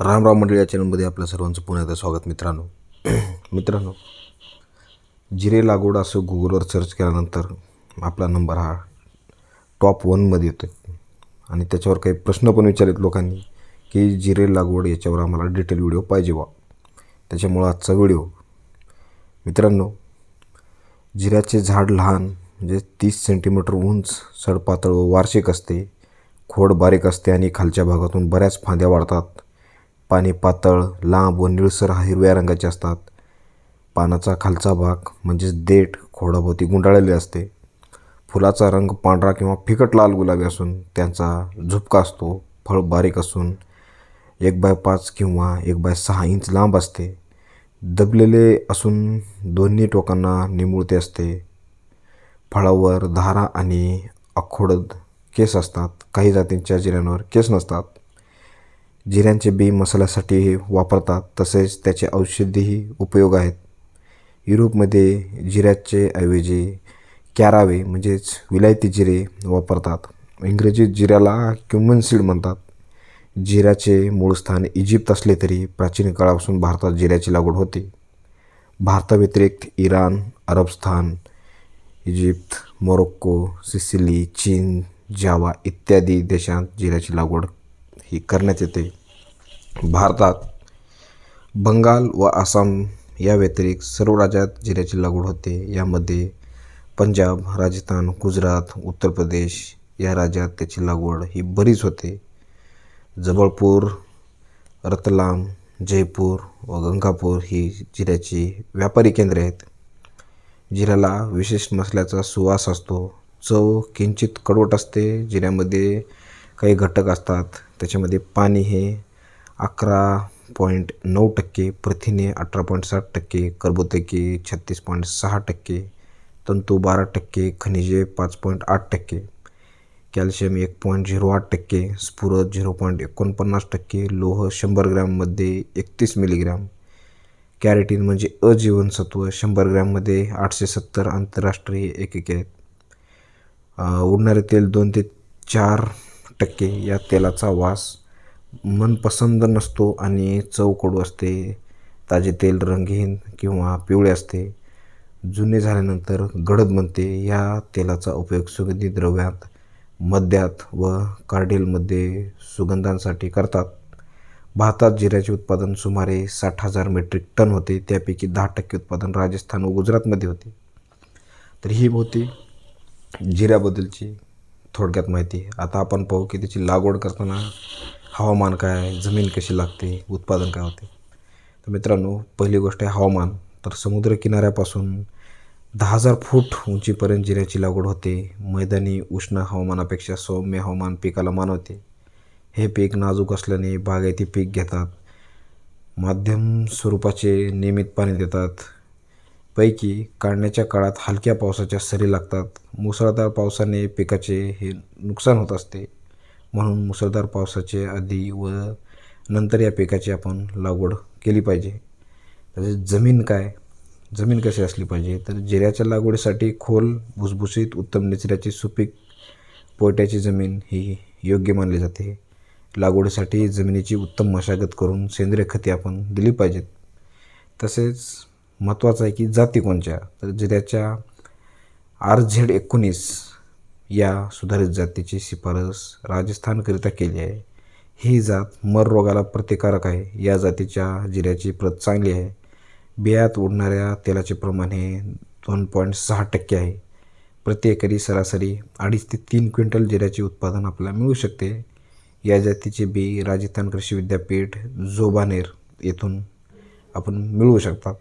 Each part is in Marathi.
रामराव मंडळी या चॅनलमध्ये आपल्या सर्वांचं पुन्हा एकदा स्वागत मित्रांनो. मित्रांनो जिरे लागवड असं गुगलवर सर्च केल्यानंतर आपला नंबर हा टॉप वनमध्ये येतो आणि त्याच्यावर काही प्रश्न पण विचारलेत लोकांनी की जिरे लागवड याच्यावर आम्हाला डिटेल व्हिडिओ पाहिजे बा. त्याच्यामुळं आजचा व्हिडिओ मित्रांनो जिऱ्याचे झाड लहान म्हणजे तीस सेंटीमीटर उंच सडपातळ व वार्षिक असते खोड बारीक असते आणि खालच्या भागातून बऱ्याच फांद्या वाढतात. पाने पातळ लांब व निळसर हिरव्या रंगाचे असतात. पानाचा खालचा भाग म्हणजेच देठ खोडाभोवती गुंडाळलेले असते. फुलाचा रंग पांढरा किंवा फिकट लाल गुलाबी असून त्यांचा झुपका असतो फळ बारीक असून एक बाय पाच किंवा एक बाय सहा इंच लांब असते. दबलेले असून दोन्ही टोकांना निमुळते असते. फळावर धारा आणि अखोडद केस असतात. काही जातींच्या जिऱ्यांवर केस नसतात. जिऱ्यांचे बी मसाल्यासाठी वापरतात तसेच त्याचे औषधीही उपयोग आहेत. युरोपमध्ये जिऱ्याचे ऐवजी कॅरावे म्हणजेच विलायती जिरे वापरतात. इंग्रजीत जिऱ्याला क्युमन सीड म्हणतात. जिऱ्याचे मूळ स्थान इजिप्त असले तरी प्राचीन काळापासून भारतात जिऱ्याची लागवड होते. भारताव्यतिरिक्त इराण अरबस्थान इजिप्त मोरोक्को सिसिली चीन जावा इत्यादी देशांत जिऱ्याची लागवड ही करण्यात येते. भारतात बंगाल व आसाम या व्यतिरिक्त सर्व राज्यात जिऱ्याची लागवड होते. यामध्ये पंजाब राजस्थान गुजरात उत्तर प्रदेश या राज्यात त्याची लागवड ही बरीच होते. जबळपूर रतलाम जयपूर व गंगापूर ही जिऱ्याची व्यापारी केंद्रे आहेत. जिऱ्याला विशेष मसल्याचा सुवास असतो. चव किंचित कडवट असते. जिऱ्यामध्ये काही घटक असतात. त्याच्यामध्ये पाणी हे अकरा पॉईंट नऊ टक्के प्रथिने अठरा पॉईंट सात टक्के कर्बोदके छत्तीस पॉईंट सहा टक्के तंतू बारा टक्के खनिजे पाच पॉईंट आठ टक्के कॅल्शियम एक पॉईंट झिरो आठ टक्के स्फुरद झिरो पॉईंट एकोणपन्नास टक्के लोह शंभर ग्रॅममध्ये एकतीस मिलीग्रॅम. कॅरेटीन म्हणजे अजीवनसत्व शंभर ग्रॅममध्ये आठशे सत्तर आंतरराष्ट्रीय एकके आहेत. उडणारे तेल दोन ते चार टक्के या तेलाचा वास. मनपसंद नसतो आणि चव कडू असते. ताजे तेल रंगहीन किंवा पिवळे असते. जुने झाल्यानंतर गडद बनते या तेलाचा उपयोग सुगंधी द्रव्यात मद्यात व कार्डेलमध्ये सुगंधांसाठी करतात. भारतात जिऱ्याचे उत्पादन सुमारे साठ हजार मेट्रिक टन होते. त्यापैकी दहा टक्के उत्पादन राजस्थान व गुजरातमध्ये होते. तर ही होती जिऱ्याबद्दलची थोडक्यात माहिती. आता आपण पाहू की त्याची लागवड करताना हवामान काय जमीन कशी लागते उत्पादन काय होते? तर मित्रांनो पहिली गोष्ट आहे हवामान. तर समुद्रकिनाऱ्यापासून दहा हजार फूट उंचीपर्यंत जिऱ्याची लागवड होते. मैदानी उष्ण हवामानापेक्षा सौम्य हवामान पिकाला मानवते हे पीक नाजूक असल्याने बागायती पीक घेतात. माध्यम स्वरूपाचे नियमित पाणी देतात. पैकी काढण्याच्या काळात हलक्या पावसाच्या सरी लागतात. मुसळधार पावसाने पिकाचे हे नुकसान होत असते. म्हणून मुसळधार पावसाचे आधी व नंतर या पिकाची आपण लागवड केली पाहिजे. तसेच जमीन काय? जमीन कशी असली पाहिजे? तर जिऱ्याच्या लागवडीसाठी खोल भुसभुशीत उत्तम निचऱ्याची सुपीक पोयट्याची जमीन ही योग्य मानली जाते. लागवडीसाठी जमिनीची उत्तम मशागत करून सेंद्रिय खते आपण दिली पाहिजेत. तसेच महत्त्वाचं आहे की जाती कोणत्या? तर जिऱ्याच्या आर झेड एकोणीस या सुधारित जातीची शिफारस राजस्थानकरिता केली आहे. ही जात मर रोगाला प्रतिकारक आहे. या जातीच्या जिऱ्याची प्रत चांगली आहे. बियात उडणाऱ्या तेलाचे प्रमाण हे दोन पॉईंट सहा टक्के आहे. प्रति एकरी सरासरी अडीच ते तीन क्विंटल जिऱ्याचे उत्पादन आपल्याला मिळू शकते. या जातीचे बी राजस्थान कृषी विद्यापीठ जोबानेर येथून आपण मिळवू शकतात.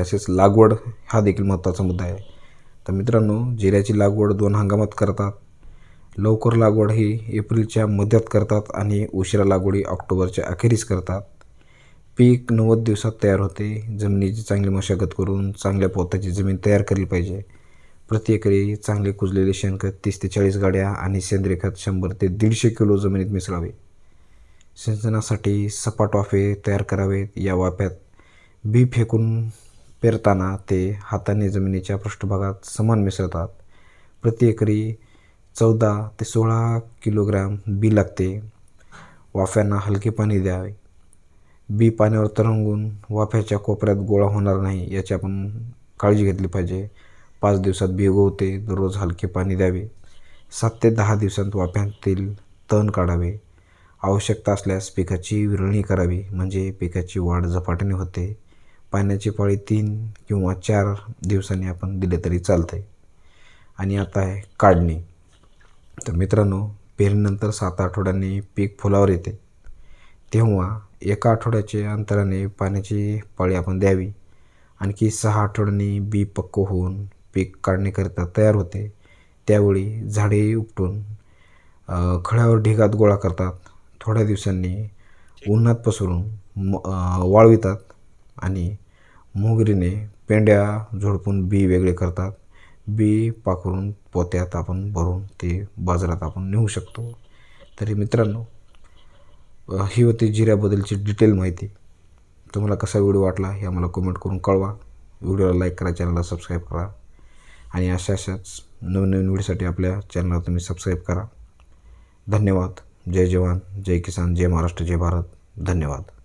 तसेच लागवड हा देखील महत्त्वाचा मुद्दा आहे. तर मित्रांनो जिऱ्याची लागवड दोन हंगामात करतात. लवकर लागवड ही एप्रिलच्या मध्यात करतात आणि उशिरा लागवडी ऑक्टोबरच्या अखेरीस करतात. पीक नव्वद दिवसात तयार होते. जमिनीची चांगली मशागत करून चांगल्या पोताची जमीन तयार केली पाहिजे. प्रति एकरी चांगले कुजलेले शेणखत तीस ते चाळीस गाड्या आणि सेंद्रिय खत शंभर ते दीडशे किलो जमिनीत मिसळावे. सिंचनासाठी सपाट वाफे तयार करावेत. या वाफ्यात बी फेकून पेरताना ते हाताने जमिनीच्या पृष्ठभागात समान मिसळतात. प्रति एकरी चौदा ते सोळा किलोग्रॅम बी लागते. वाफ्यांना हलके पाणी द्यावे. बी पाण्यावर तरंगून वाफ्याच्या कोपऱ्यात गोळा होणार नाही याची आपण काळजी घेतली पाहिजे. पाच दिवसात बी उगवते दररोज हलके पाणी द्यावे. सात ते दहा दिवसांत वाफ्यांतील तण काढावे. आवश्यकता असल्यास पिकाची विरळणी करावी म्हणजे पिकाची वाढ झपाट्याने होते. पाण्याची पाळी तीन किंवा चार दिवसांनी आपण दिले तरी चालते आणि आता आहे काढणी. तर मित्रांनो पेरणीनंतर सात आठवड्यांनी पीक फुलावर येते. तेव्हा एका आठवड्याच्या अंतराने पाण्याची पाळी आपण द्यावी. आणखी सहा आठवड्यांनी बी पक्क होऊन पीक काढणीकरिता तयार होते. त्यावेळी झाडे उपटून खड्यावर खळ्यावर ढिगात गोळा करतात. थोड्या दिवसांनी उन्हात पसरून म वाळवितात. आणि मोगरीने पेंड्या झोडपून बी वेगळे करतात. बी पाखरून पोत्यात आपण भरून ते बाजारात आपण नेऊ शकतो. तरी मित्रांनो ही होती जिऱ्याबद्दलची डिटेल माहिती. तुम्हाला कसा व्हिडिओ वाटला हे आम्हाला कमेंट करून कळवा. व्हिडिओला लाईक करा चॅनलला सबस्क्राईब करा. आणि अशा अशाच नवीन नवीन व्हिडिओसाठी आपल्या चॅनलला तुम्ही सबस्क्राईब करा. धन्यवाद. जय जवान जय किसान जय महाराष्ट्र जय भारत. धन्यवाद.